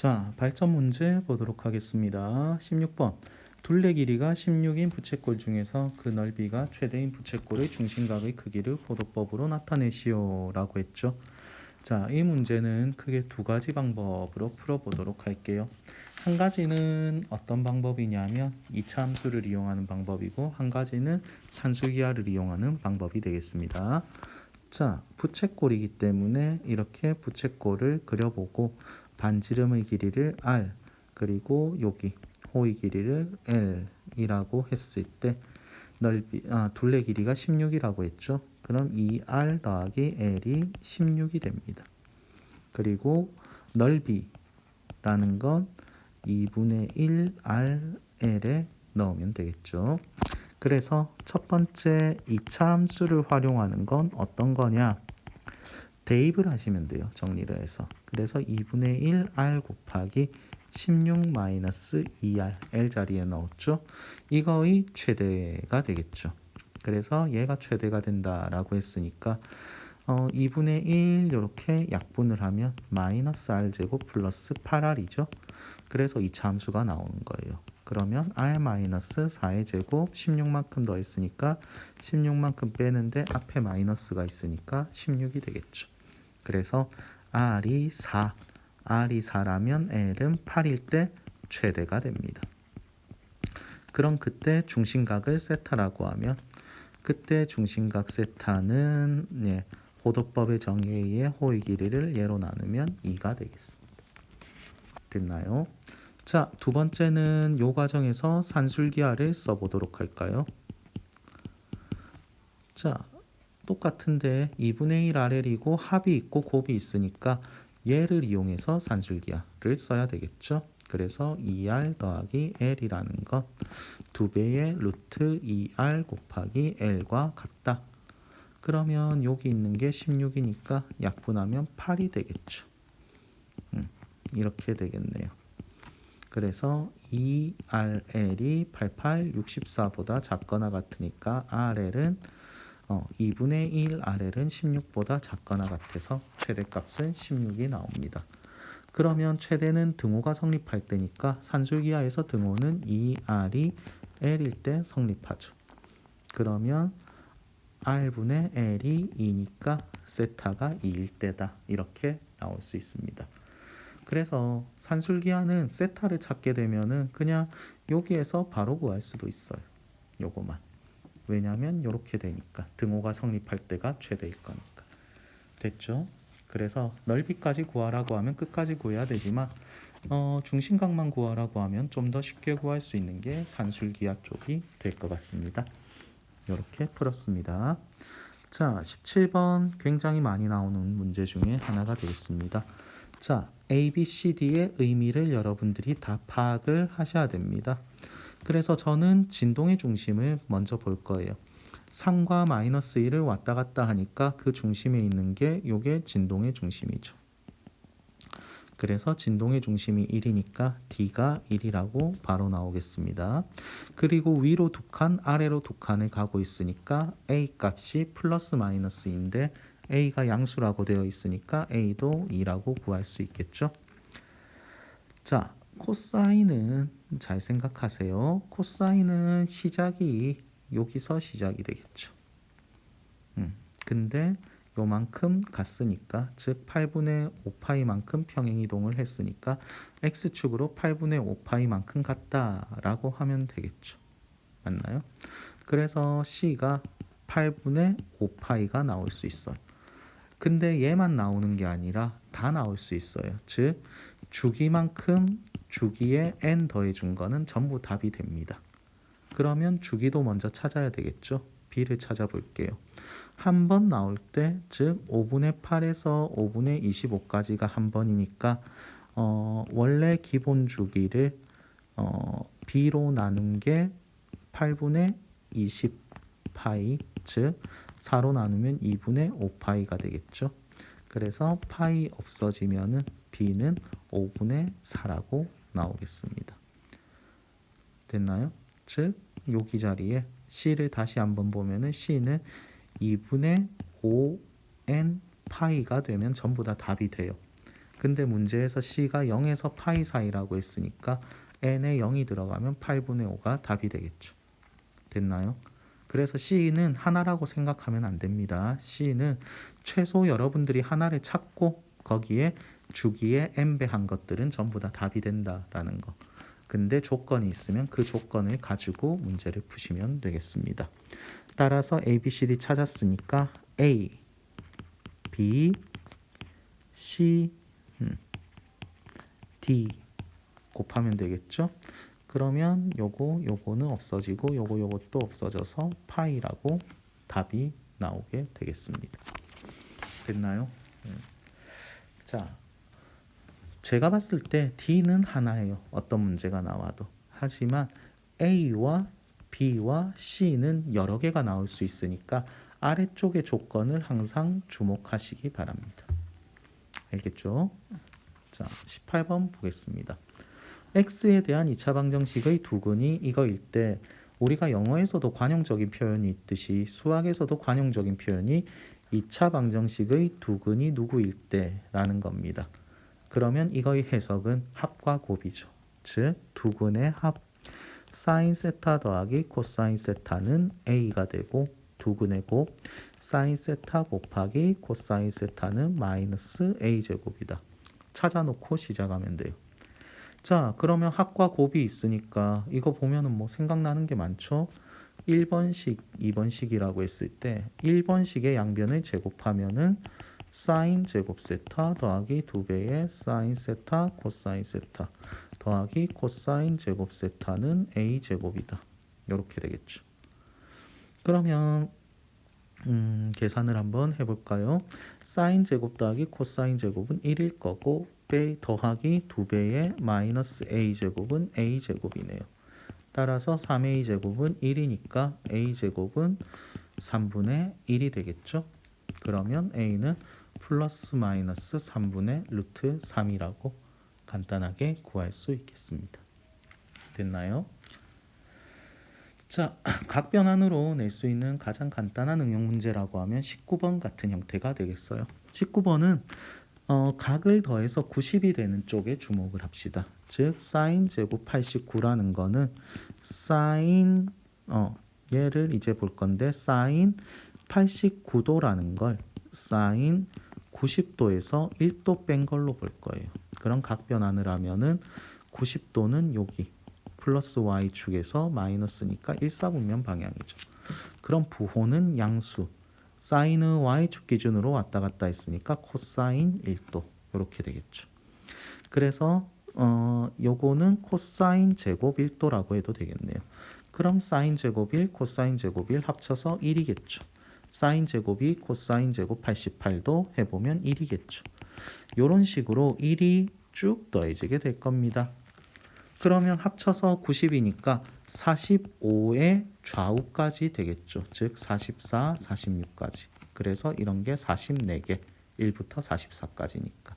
자, 발전 문제 보도록 하겠습니다. 16번. 둘레 길이가 16인 부채꼴 중에서 그 넓이가 최대인 부채꼴의 중심각의 크기를 보도법으로 나타내시오 라고 했죠. 자, 이 문제는 크게 두 가지 방법으로 풀어보도록 할게요. 한 가지는 어떤 방법이냐면 이차 함수를 이용하는 방법이고 한 가지는 산술기하를 이용하는 방법이 되겠습니다. 자, 부채꼴이기 때문에 이렇게 부채꼴을 그려보고 반지름의 길이를 r 그리고 여기 호의 길이를 l이라고 했을 때 넓이 아, 둘레 길이가 16이라고 했죠. 그럼 2r 더하기 l이 16이 됩니다. 그리고 넓이라는 건 2분의 1 rl에 넣으면 되겠죠. 그래서 첫 번째 이차 함수를 활용하는 건 어떤 거냐? 대입을 하시면 돼요. 정리를 해서. 그래서 2분의 1 r 곱하기 16 마이너스 2r l 자리에 넣었죠. 이거의 최대가 되겠죠. 그래서 얘가 최대가 된다라고 했으니까 어, 2분의 1 이렇게 약분을 하면 마이너스 r 제곱 플러스 8r이죠. 그래서 이차 함수가 나오는 거예요. 그러면 r 마이너스 4의 제곱 16만큼 더했으니까 16만큼 빼는데 앞에 마이너스가 있으니까 16이 되겠죠. 그래서 r이 4, r이 4라면 l은 8일 때 최대가 됩니다. 그럼 그때 중심각을 세타라고 하면 그때 중심각 세타는 예, 호도법의 정의에 의해 호의 길이를 예로 나누면 2가 되겠습니다. 됐나요? 자, 두 번째는 요 과정에서 산술기하를 써보도록 할까요? 자, 똑같은데 2분의 1 RL이고 합이 있고 곱이 있으니까 얘를 이용해서 산술기하를 써야 되겠죠. 그래서 2R 더하기 L이라는 것 두 배의 루트 2R 곱하기 L과 같다. 그러면 여기 있는 게 16이니까 약분하면 8이 되겠죠. 음, 이렇게 되겠네요. 그래서 2RL이 88, 64보다 작거나 같으니까 RL은 어, 2분의 1 RL은 16보다 작거나 같아서 최대값은 16이 나옵니다. 그러면 최대는 등호가 성립할 때니까 산술기하에서 등호는 2R이 L일 때 성립하죠. 그러면 R분의 L이 2니까 세타가 2일 때다. 이렇게 나올 수 있습니다. 그래서 산술기하는 세타를 찾게 되면은 그냥 여기에서 바로 구할 수도 있어요. 요거만. 왜냐하면 이렇게 되니까 등호가 성립할 때가 최대일 거니까. 됐죠? 그래서 넓이까지 구하라고 하면 끝까지 구해야 되지만 어, 중심각만 구하라고 하면 좀 더 쉽게 구할 수 있는 게 산술기하 쪽이 될 것 같습니다. 이렇게 풀었습니다. 자, 17번 굉장히 많이 나오는 문제 중에 하나가 되겠습니다. 자, A, B, C, D의 의미를 여러분들이 다 파악을 하셔야 됩니다. 그래서 저는 진동의 중심을 먼저 볼 거예요. 상과 마이너스 1을 왔다 갔다 하니까 그 중심에 있는 게 요게 진동의 중심이죠. 그래서 진동의 중심이 1이니까 D가 1이라고 바로 나오겠습니다. 그리고 위로 두 칸, 아래로 두 칸을 가고 있으니까 A 값이 플러스 마이너스인데 A가 양수라고 되어 있으니까 A도 2라고 구할 수 있겠죠. 자, 코사인은 잘 생각하세요. 코사인은 시작이 여기서 시작이 되겠죠. 음, 근데 요만큼 갔으니까 즉 8분의 5파이만큼 평행이동을 했으니까 x축으로 8분의 5파이만큼 갔다라고 하면 되겠죠. 맞나요? 그래서 c가 8분의 5파이가 나올 수 있어요. 근데 얘만 나오는 게 아니라 다 나올 수 있어요. 즉 주기만큼 주기에 n 더해준 거는 전부 답이 됩니다. 그러면 주기도 먼저 찾아야 되겠죠. b를 찾아볼게요. 한 번 나올 때, 즉 5분의 8에서 5분의 25까지가 한 번이니까 어, 원래 기본 주기를 어, b로 나눈 게 8분의 20파이, 즉 4로 나누면 2분의 5파이가 되겠죠. 그래서 파이 없어지면은 b는 5분의 4라고 나오겠습니다. 됐나요? 즉 여기 자리에 c를 다시 한번 보면은 c는 2분의 5n 파이가 되면 전부 다 답이 돼요. 근데 문제에서 c가 0에서 파이 사이라고 했으니까 n에 0이 들어가면 8분의 5가 답이 되겠죠. 됐나요? 그래서 c는 하나라고 생각하면 안 됩니다. c는 최소 여러분들이 하나를 찾고 거기에 주기에 n배 한 것들은 전부 다 답이 된다라는 거. 근데 조건이 있으면 그 조건을 가지고 문제를 푸시면 되겠습니다. 따라서 A, B, C, D 찾았으니까 A, B, C, 음, D 곱하면 되겠죠? 그러면 요거 요거는 없어지고 요거 요것도 없어져서 파이라고 답이 나오게 되겠습니다. 됐나요? 음. 자, 제가 봤을 때 D는 하나예요. 어떤 문제가 나와도. 하지만 A와 B와 C는 여러 개가 나올 수 있으니까 아래쪽의 조건을 항상 주목하시기 바랍니다. 알겠죠? 자, 18번 보겠습니다. x에 대한 2차 방정식의 두근이 이거일 때 우리가 영어에서도 관용적인 표현이 있듯이 수학에서도 관용적인 표현이 2차 방정식의 두근이 누구일 때라는 겁니다. 그러면 이거의 해석은 합과 곱이죠. 즉 두 근의 합 사인 세타 더하기 코사인 세타는 a가 되고 두 근의 곱 사인 세타 곱하기 코사인 세타는 마이너스 a 제곱이다. 찾아놓고 시작하면 돼요. 자, 그러면 합과 곱이 있으니까 이거 보면은 뭐 생각나는 게 많죠. 1번식, 2번식이라고 했을 때 1번식의 양변을 제곱하면은 사인 제곱 세타 더하기 두 배의 사인 세타 코사인 세타 더하기 코사인 제곱 세타는 a 제곱이다. 이렇게 되겠죠. 그러면 음, 계산을 한번 해볼까요? 사인 제곱 더하기 코사인 제곱은 1일 거고 빼 더하기 2배의 마이너스 a 제곱은 a 제곱이네요. 따라서 3a 제곱은 1이니까 a 제곱은 3분의 1이 되겠죠. 그러면 a는 플러스 마이너스 3분의 루트 3이라고 간단하게 구할 수 있겠습니다. 됐나요? 자, 각 변환으로 낼 수 있는 가장 간단한 응용 문제라고 하면 19번 같은 형태가 되겠어요. 19번은 어, 각을 더해서 90이 되는 쪽에 주목을 합시다. 즉 사인 제곱 89라는 거는 사인 어, 얘를 이제 볼 건데 사인 89도라는 걸 사인 90도에서 1도 뺀 걸로 볼 거예요. 그런 각 변환을 하면은 90도는 여기 플러스 y축에서 마이너스니까 일사분면 방향이죠. 그럼 부호는 양수. 사인은 y축 기준으로 왔다 갔다 했으니까 코사인 1도 이렇게 되겠죠. 그래서 어 요거는 코사인 제곱 1도라고 해도 되겠네요. 그럼 사인 제곱 1, 코사인 제곱 1 합쳐서 1이겠죠. 사인 제곱이 코사인 제곱 88도 해보면 1이겠죠. 이런 식으로 1이 쭉 더해지게 될 겁니다. 그러면 합쳐서 90이니까 45의 좌우까지 되겠죠. 즉 44, 46까지. 그래서 이런 게 44개. 1부터 44까지니까.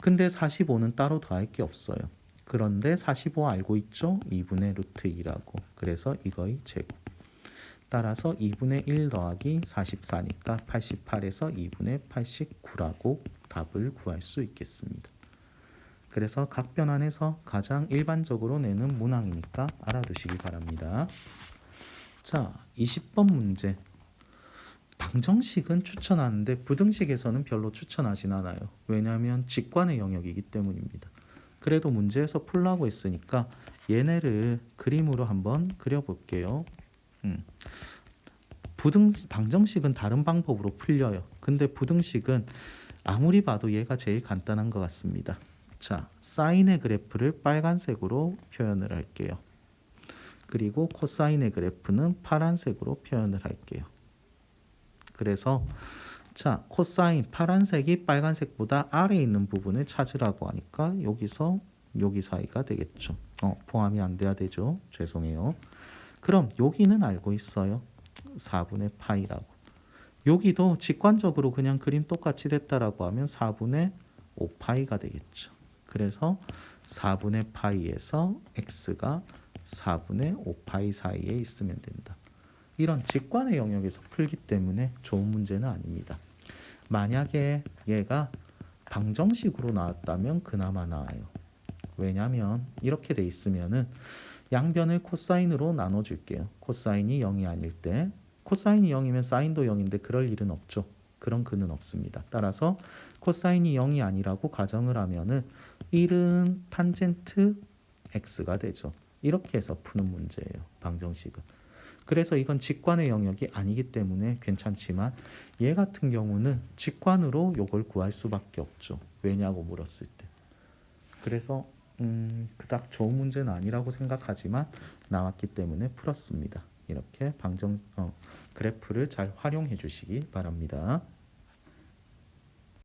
근데 45는 따로 더할 게 없어요. 그런데 45 알고 있죠? 2분의 루트 2라고. 그래서 이거의 제곱. 따라서 2분의 1 더하기 44니까 88에서 2분의 89라고 답을 구할 수 있겠습니다. 그래서 각 변환에서 가장 일반적으로 내는 문항이니까 알아두시기 바랍니다. 자, 20번 문제. 방정식은 추천하는데 부등식에서는 별로 추천하진 않아요. 왜냐하면 직관의 영역이기 때문입니다. 그래도 문제에서 풀라고 했으니까 얘네를 그림으로 한번 그려볼게요. 음. 부등 방정식은 다른 방법으로 풀려요. 근데 부등식은 아무리 봐도 얘가 제일 간단한 것 같습니다. 자, 사인의 그래프를 빨간색으로 표현을 할게요. 그리고 코사인의 그래프는 파란색으로 표현을 할게요. 그래서 자, 코사인 파란색이 빨간색보다 아래에 있는 부분을 찾으라고 하니까 여기서 여기 사이가 되겠죠. 어, 포함이 안 돼야 되죠. 죄송해요. 그럼 여기는 알고 있어요. 4분의 파이라고. 여기도 직관적으로 그냥 그림 똑같이 됐다라고 하면 4분의 5파이가 되겠죠. 그래서 4분의 파이에서 x가 4분의 5파이 사이에 있으면 된다. 이런 직관의 영역에서 풀기 때문에 좋은 문제는 아닙니다. 만약에 얘가 방정식으로 나왔다면 그나마 나아요. 왜냐하면 이렇게 돼 있으면은 양변을 코사인으로 나눠줄게요. 코사인이 0이 아닐 때 코사인이 0이면 사인도 0인데 그럴 일은 없죠. 그런 근은 없습니다. 따라서 코사인이 0이 아니라고 가정을 하면은 1은 탄젠트 x가 되죠. 이렇게 해서 푸는 문제예요. 방정식은. 그래서 이건 직관의 영역이 아니기 때문에 괜찮지만 얘 같은 경우는 직관으로 요걸 구할 수밖에 없죠. 왜냐고 물었을 때. 그래서 음, 그닥 좋은 문제는 아니라고 생각하지만 나왔기 때문에 풀었습니다. 이렇게 방정 어, 그래프를 잘 활용해 주시기 바랍니다.